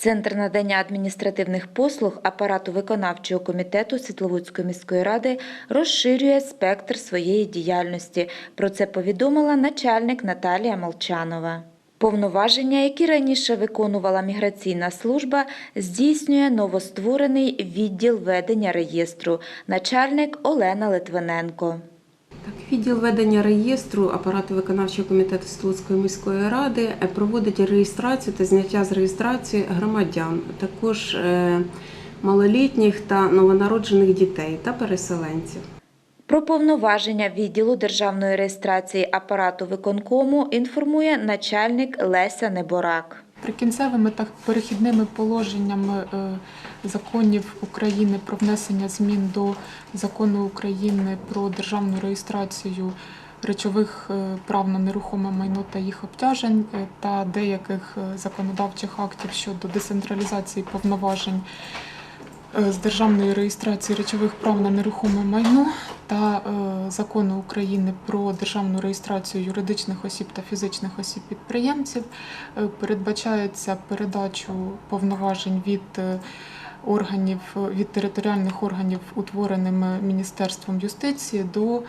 Центр надання адміністративних послуг апарату виконавчого комітету Світловодської міської ради розширює спектр своєї діяльності. Про це повідомила начальник Наталія Молчанова. Повноваження, які раніше виконувала міграційна служба, здійснює новостворений відділ ведення реєстру, начальник Олена Литвиненко. Відділ ведення реєстру апарату виконавчого комітету Світловодської міської ради е, проводить реєстрацію та зняття з реєстрації громадян, також е, малолітніх та новонароджених дітей та переселенців. Про повноваження відділу державної реєстрації апарату виконкому інформує начальник Леся Неборак. Прикінцевими та перехідними положеннями е, законів України про внесення змін до закону України про державну реєстрацію речових е, прав на нерухоме майно та їх обтяжень е, та деяких законодавчих актів щодо децентралізації повноважень з державної реєстрації речових прав на нерухоме майно та е, закону України про державну реєстрацію юридичних осіб та фізичних осіб підприємців е, передбачається передачу повноважень від е, органів від територіальних органів, утвореними Міністерством юстиції, до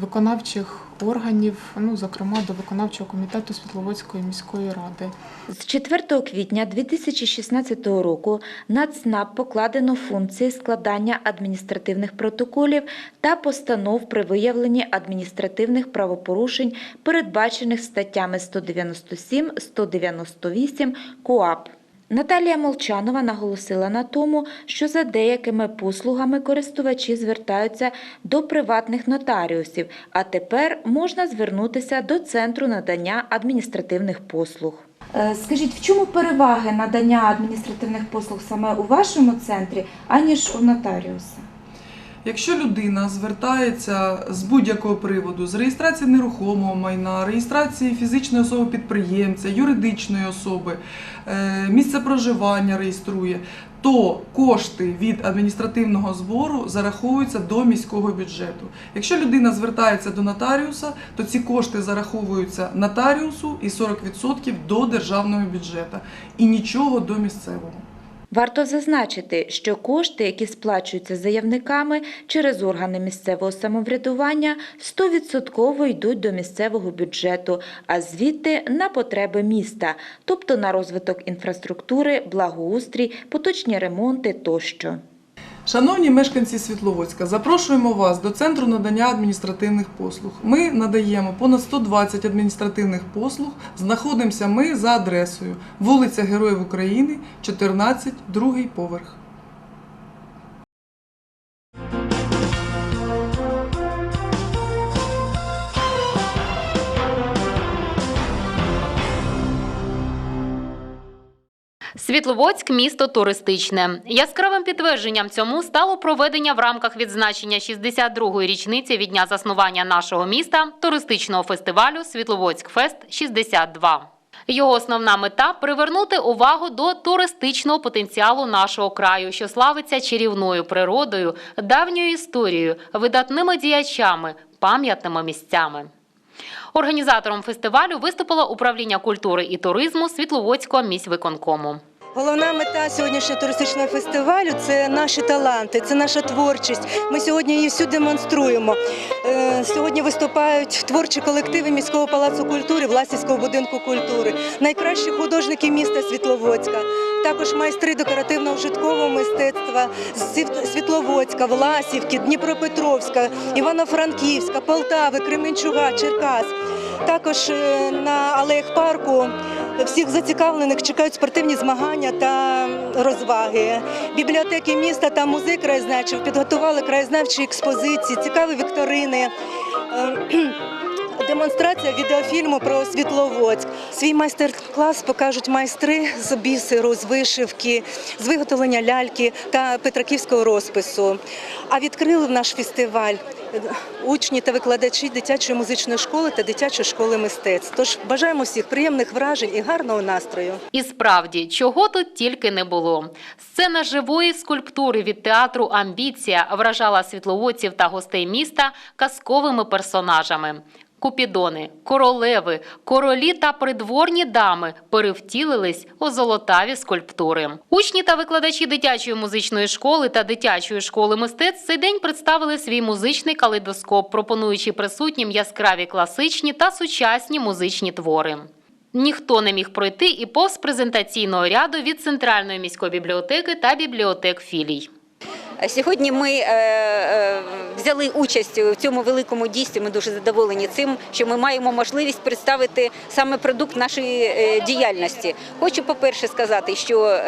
виконавчих органів, ну зокрема до виконавчого комітету Світловодської міської ради. З 4 квітня 2016 року на ЦНАП покладено функції складання адміністративних протоколів та постанов при виявленні адміністративних правопорушень, передбачених статтями 197-198 КОАП. Наталія Молчанова наголосила на тому, що за деякими послугами користувачі звертаються до приватних нотаріусів, а тепер можна звернутися до центру надання адміністративних послуг. Е, Скажіть, в чому переваги надання адміністративних послуг саме у вашому центрі, аніж у нотаріуса? Якщо людина звертається з будь-якого приводу, з реєстрації нерухомого майна, реєстрації фізичної особи підприємця, юридичної особи, е, місце проживання реєструє, то кошти від адміністративного збору зараховуються до міського бюджету. Якщо людина звертається до нотаріуса, то ці кошти зараховуються нотаріусу і 40% до державного бюджету і нічого до місцевого. Варто зазначити, що кошти, які сплачуються заявниками через органи місцевого самоврядування, 100% йдуть до місцевого бюджету, а звідти на потреби міста, тобто на розвиток інфраструктури, благоустрій, поточні ремонти тощо. Шановні мешканці Світловодська, запрошуємо вас до центру надання адміністративних послуг. Ми надаємо понад 120 адміністративних послуг. Знаходимося ми за адресою вулиця Героїв України, 14, другий поверх. Світловодськ місто туристичне. Яскравим підтвердженням цьому стало проведення в рамках відзначення 62-ї річниці від дня заснування нашого міста туристичного фестивалю Світловодськ Фест 62. Його основна мета привернути увагу до туристичного потенціалу нашого краю, що славиться чарівною природою, давньою історією, видатними діячами, пам'ятними місцями. Організатором фестивалю виступило управління культури і туризму Світловодського міськвиконкому. Головна мета сьогоднішнього туристичного фестивалю це наші таланти, це наша творчість. Ми сьогодні її всю демонструємо. Е, Сьогодні виступають творчі колективи міського палацу культури, Власівського будинку культури, найкращі художники міста Світловодська. Також майстри декоративно-вжиткового мистецтва з Світловодська, Власівки, Дніпропетровська, Івано-Франківська, Полтави, Кременчуга, Черкас. Також е, на алеях парку всіх зацікавлених чекають спортивні змагання та розваги. Бібліотеки міста та музей краєзнавчий підготували краєзнавчі експозиції, цікаві вікторини. Е, Демонстрація відеофільму про Світловодськ. Свій майстер-клас покажуть майстри з бісеру, з вишивки, з виготовлення ляльки та петраківського розпису. А відкрили наш фестиваль учні та викладачі дитячої музичної школи та дитячої школи мистецтв. Тож бажаємо всіх приємних вражень і гарного настрою. І справді, чого тут тільки не було. Сцена живої скульптури від театру Амбіція вражала світловодців та гостей міста казковими персонажами. Купідони, королеви, королі та придворні дами перевтілились у золотаві скульптури. Учні та викладачі дитячої музичної школи та дитячої школи мистецтв цей день представили свій музичний калейдоскоп, пропонуючи присутнім яскраві класичні та сучасні музичні твори. Ніхто не міг пройти і повз презентаційного ряду від центральної міської бібліотеки та бібліотек філій. Сьогодні ми е, е, взяли участь у цьому великому дійстві. Ми дуже задоволені цим, що ми маємо можливість представити саме продукт нашої е, діяльності. Хочу, по-перше, сказати, що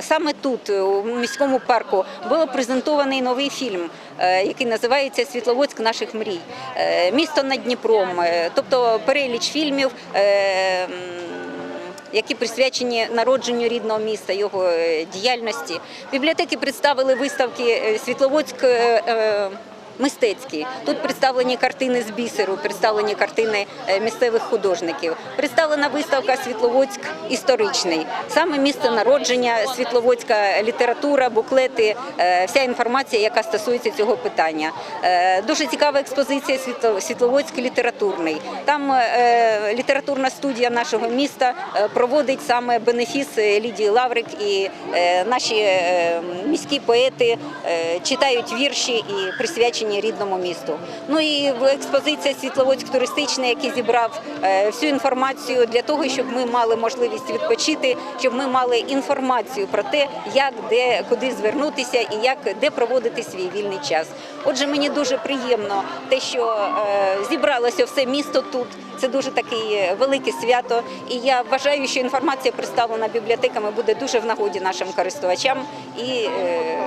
саме тут, у міському парку, було презентований новий фільм, який називається Світловодськ наших мрій. Місто над Дніпром, тобто переліч фільмів. Е, які присвячені народженню рідного міста, його е, діяльності. Бібліотеки представили виставки е, Світловодськ. Мистецькі тут представлені картини з бісеру, представлені картини е, місцевих художників. Представлена виставка Світловодськ історичний, саме місце народження Світловодська література, буклети, е, вся інформація, яка стосується цього питання. Е, Дуже цікава експозиція Світловодськ літературний. Там літературна студія нашого міста проводить саме бенефіс Лідії Лаврик і наші міські поети читають вірші і присвячені рідному місту. Ну і експозиція Світловодськ туристичний, який зібрав е, всю інформацію для того, щоб ми мали можливість відпочити, щоб ми мали інформацію про те, як де куди звернутися і як де проводити свій вільний час. Отже, мені дуже приємно те, що е, зібралося все місто тут. Це дуже таке велике свято, і я вважаю, що інформація представлена бібліотеками буде дуже в нагоді нашим користувачам і е,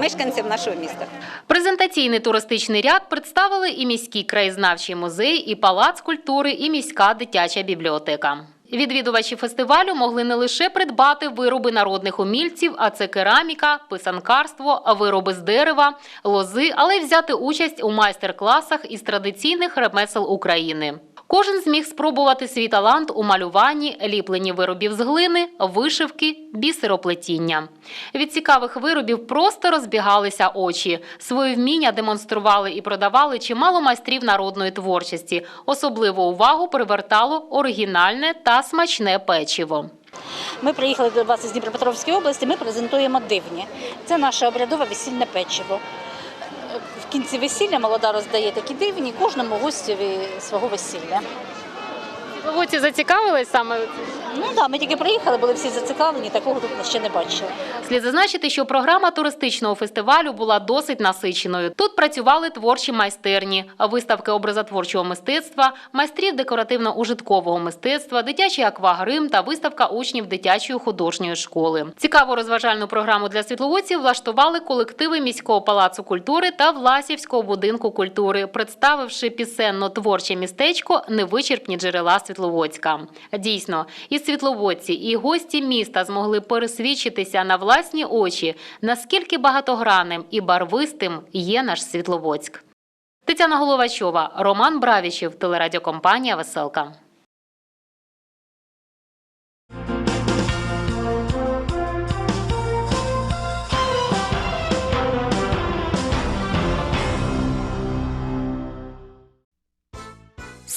мешканцям нашого міста. Презентаційний туристичний ряд представили і міський краєзнавчий музей, і палац культури, і міська дитяча бібліотека. Відвідувачі фестивалю могли не лише придбати вироби народних умільців, а це кераміка, писанкарство, вироби з дерева, лози, але й взяти участь у майстер-класах із традиційних ремесел України. Кожен зміг спробувати свій талант у малюванні, ліпленні виробів з глини, вишивки, бісероплетіння. Від цікавих виробів просто розбігалися очі. Свої вміння демонстрували і продавали чимало майстрів народної творчості. Особливу увагу привертало оригінальне та смачне печиво. Ми приїхали до вас із Дніпропетровської області. Ми презентуємо дивні. Це наше обрядове весільне печиво. Кінці весілля молода роздає такі дивні кожному гостеві свого весілля. Ви зацікавились саме Ну так, ми тільки приїхали, були всі зацікавлені, такого тут ще не бачили. Слід зазначити, що програма туристичного фестивалю була досить насиченою. Тут працювали творчі майстерні, виставки образотворчого мистецтва, майстрів декоративно-ужиткового мистецтва, дитячий аквагрим та виставка учнів дитячої художньої школи. Цікаву розважальну програму для світловодців влаштували колективи міського палацу культури та Власівського будинку культури, представивши пісенно-творче містечко невичерпні джерела Світловодська. Дійсно, і світловодці, і гості міста змогли пересвідчитися на власні очі, наскільки багатогранним і барвистим є наш Світловодськ. Тетяна Головачова, Роман Бравічів, телерадіокомпанія Веселка.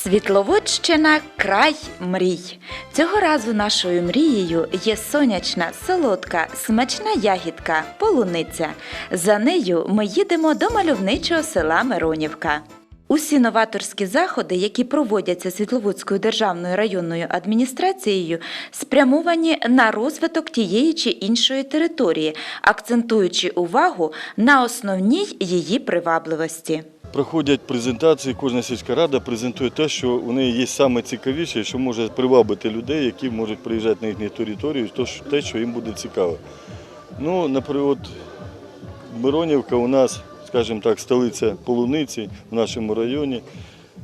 Світловодщина край мрій. Цього разу нашою мрією є сонячна, солодка, смачна ягідка, полуниця. За нею ми їдемо до мальовничого села Миронівка. Усі новаторські заходи, які проводяться Світловодською державною районною адміністрацією, спрямовані на розвиток тієї чи іншої території, акцентуючи увагу на основній її привабливості. Проходять презентації, кожна сільська рада презентує те, що у неї є саме цікавіше, що може привабити людей, які можуть приїжджати на їхню територію, те, що їм буде цікаво. Ну, наприклад, Миронівка у нас, скажімо так, столиця полуниці в нашому районі,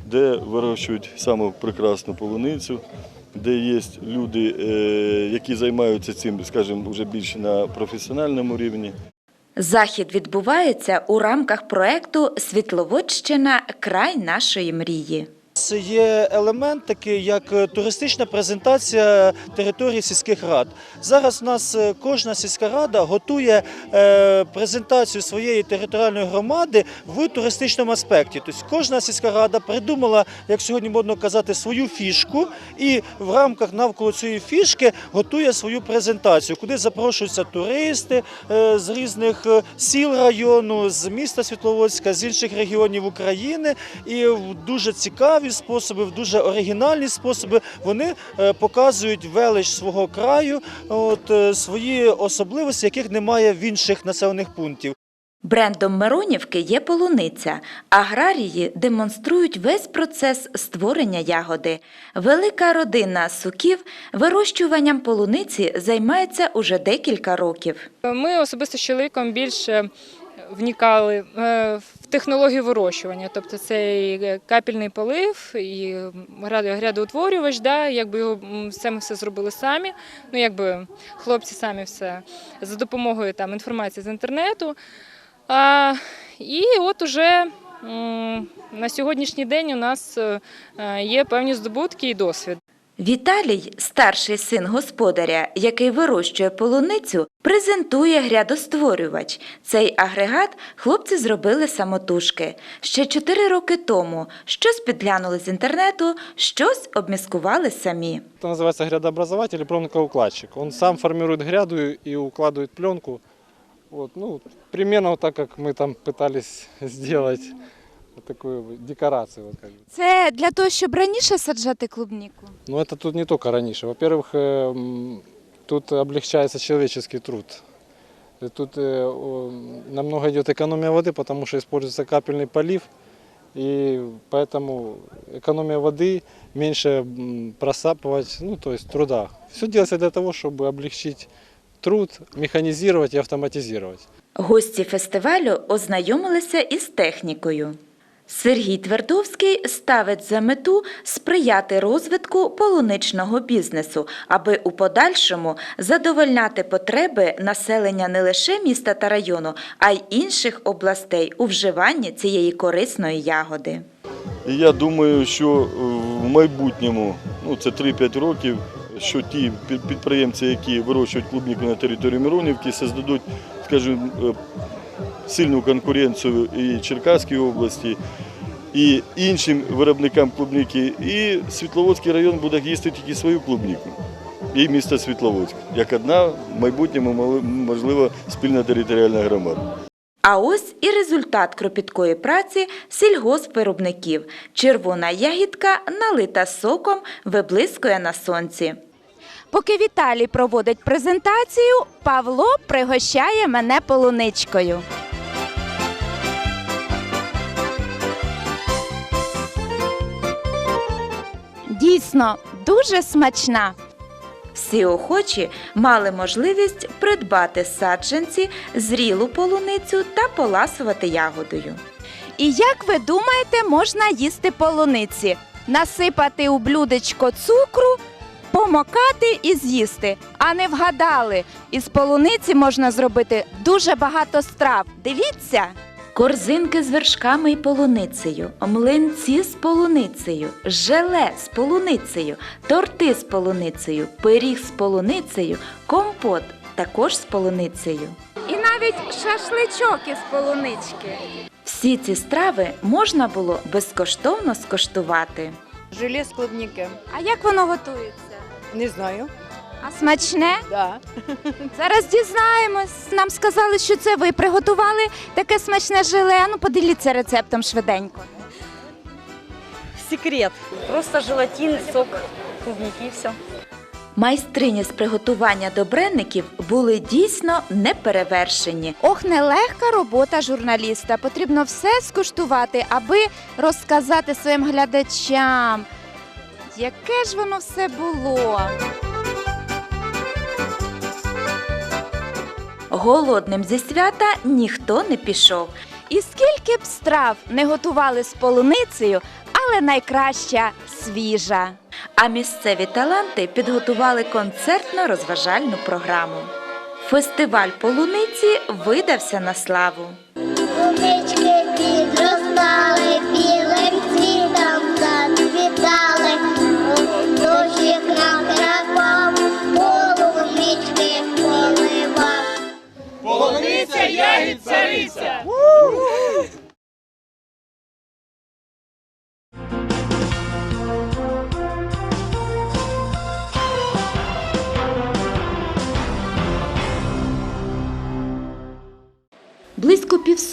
де вирощують саму прекрасну полуницю, де є люди, е, які займаються цим, скажімо, вже більше на професіональному рівні. Захід відбувається у рамках проекту Світловодщина край нашої мрії. Нас є елемент такий, як е, туристична презентація території сільських рад. Зараз у нас е, кожна сільська рада готує е, презентацію своєї територіальної громади в туристичному аспекті. Тобто кожна сільська рада придумала, як сьогодні модно казати, свою фішку, і в рамках навколо цієї фішки готує свою презентацію, куди запрошуються туристи з різних сіл району, з міста Світловодська, з інших регіонів України. І дуже цікаві способи, в дуже оригінальні способи вони е, показують велич свого краю, от, е, свої особливості, яких немає в інших населених пунктів. Брендом Миронівки є полуниця. Аграрії демонструють весь процес створення ягоди. Велика родина суків вирощуванням полуниці займається уже декілька років. Ми особисто з чоловіком більше вникали е, в технологію вирощування, тобто це і капельний полив, і грядоутворювач, да, якби його все ми все зробили самі. Ну якби хлопці самі все за допомогою там інформації з інтернету. А, і от уже на сьогоднішній день у нас е, е, є певні здобутки і досвід. Віталій, старший син господаря, який вирощує полуницю, презентує грядостворювач. Цей агрегат хлопці зробили самотужки. Ще чотири роки тому щось підглянули з інтернету, щось обміскували самі. Это называется грядообразователь и пленкоукладчик. Он сам формирует гряду и укладывает пленку. Вот, ну, примерно вот так, как мы там пытались сделать вот такую вот декорацию. Вот как бы. Це для того, щоб раніше саджати клубніку. Но это тут не только раньше. Во-первых, э, м, тут облегчается человеческий труд. И Тут э, о, намного идет экономия воды, потому что используется капельный полив. И поэтому экономия воды, меньше м, просапывать, ну, то есть труда. Все делается для того, чтобы облегчить труд, механизировать и автоматизировать. Гості фестивалю ознайомилися із технікою. Сергій Твердовський ставить за мету сприяти розвитку полуничного бізнесу, аби у подальшому задовольняти потреби населення не лише міста та району, а й інших областей у вживанні цієї корисної ягоди. Я думаю, що в майбутньому, ну це 3-5 років, що ті підприємці, які вирощують клубніку на території Миронівки, создадуть, скажімо, е, сильну конкуренцію і Черкаській області, і іншим виробникам клубніки. І Світловодський район буде їсти тільки свою клубніку. І місто Світловодськ, як одна в майбутньому можливо спільна територіальна громада. А ось і результат кропіткої праці сільгоспвиробників. Червона ягідка, налита соком, виблискує на сонці. Поки Віталій проводить презентацію, Павло пригощає мене полуничкою. Дійсно, дуже смачна. Всі охочі мали можливість придбати саджанці, зрілу полуницю та поласувати ягодою. І як ви думаєте, можна їсти полуниці? Насипати у блюдечко цукру, помокати і з'їсти. А не вгадали, із полуниці можна зробити дуже багато страв. Дивіться! Корзинки з вершками і полуницею, млинці з полуницею, желе з полуницею, торти з полуницею, пиріг з полуницею, компот також з полуницею. І навіть шашличок із полунички. Всі ці страви можна було безкоштовно скоштувати. Желе з клубники. А як воно готується? Не знаю. А смачне? Да. Зараз дізнаємось. Нам сказали, що це ви приготували таке смачне желе. Ну, поділіться рецептом швиденько. Секрет. Просто желатин, сок клубники все. Майстрині з приготування добреників були дійсно неперевершені. Ох, нелегка робота журналіста. Потрібно все скуштувати, аби розказати своїм глядачам, яке ж воно все було. Голодним зі свята ніхто не пішов. І скільки б страв не готували з полуницею, але найкраща свіжа. А місцеві таланти підготували концертно-розважальну програму. Фестиваль полуниці видався на славу. Лунички підростали ягід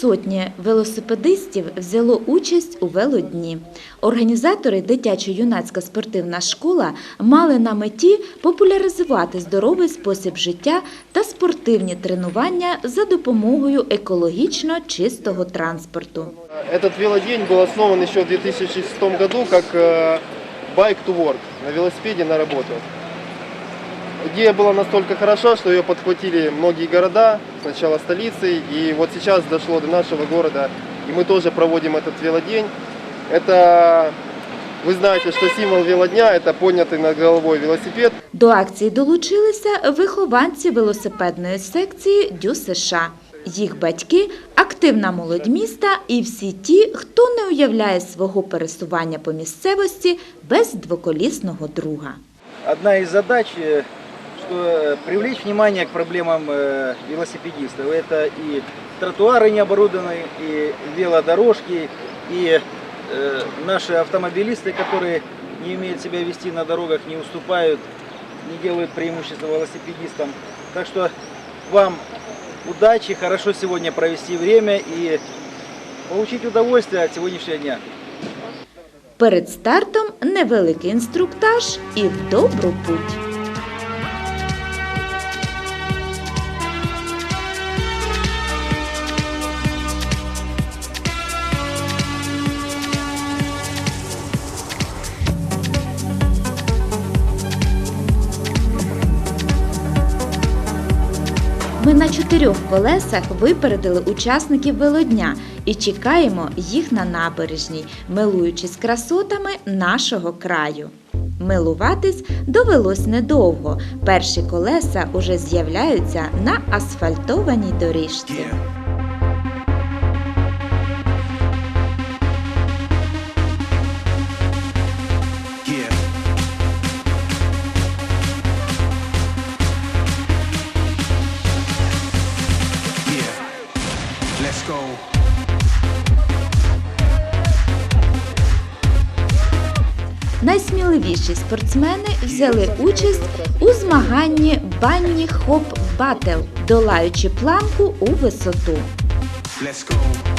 цариця! Близько півсотні велосипедистів взяло участь у велодні. Організатори дитячо-юнацька спортивна школа мали на меті популяризувати здоровий спосіб життя та спортивні тренування за допомогою екологічно чистого транспорту. Этот велодень был основан еще в 2006 году как э, Bike to Work, на велосипеде на работу. Идея была настолько хороша, что ее подхватили многие города, сначала столицы, и вот сейчас дошло до нашего города, и мы тоже проводим этот велодень. Это, вы знаете, что символ велодня – это поднятый над головой велосипед. До акції долучилися вихованці велосипедної секції ДЮ США. Їх батьки – активна молодь міста і всі ті, хто не уявляє свого пересування по місцевості без двоколісного друга. Одна из задач, э, что э, привлечь внимание к проблемам э, велосипедистов. Это и тротуары не оборудованные, и велодорожки, и э, наши автомобилисты, которые не умеют себя вести на дорогах, не уступают, не делают преимущества велосипедистам. Так что вам удачи, хорошо сегодня провести время и получить удовольствие от сегодняшнего дня. Перед стартом невеликий інструктаж і в добру путь. Чотирьох колесах випередили учасників велодня і чекаємо їх на набережній, милуючись красотами нашого краю. Милуватись довелось недовго. Перші колеса уже з'являються на асфальтованій доріжці. Найсміливіші спортсмени взяли участь у змаганні банні хоп батл, долаючи планку у висоту. Let's go.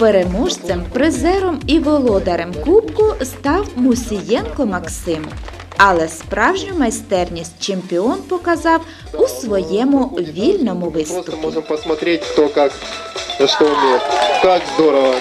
Переможцем, призером і володарем кубку став Мусієнко Максим. Але справжню майстерність чемпіон показав у своєму вільному виступі. Просто можемо подивитися, хто як, що вміє. Так здорово.